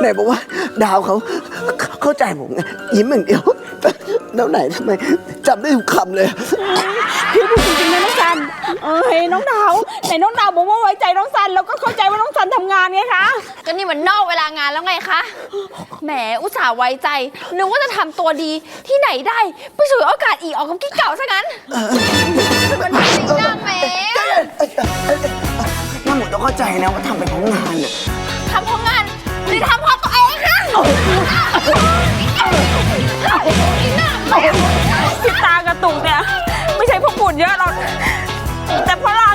ไหนบอกว่าดาวเขา เข้าใจผมไงยิ้มอย่างเดียว แล้วไหนทำไมจำได้ทุกคำเลย พี่พูดจริงๆนะน้องซัน เอ้ยน้องดาวไหนน้องดาวบอกว่าไว้ใจน้องซันแล้วก็เข้าใจว่าน้องซันทำงานไงคะก็นี่มันนอกเวลางานแล้วไงคะ แหมอุตส่าห์ไว้ใจ นึกว่าจะทำตัวดีที่ไหนได้ไปฉวยโอกาสอีกออกกับกิ๊กเก่าซะงั้น มันไม่จริงจังแหมน้าหมูต้องเข้าใจนะว่าทำไปเพราะงานน่ะ ที่ตากระตุกเนี่ย ไม่ใช่พวกฝุ่นเยอะหรอก แต่เพราะเรา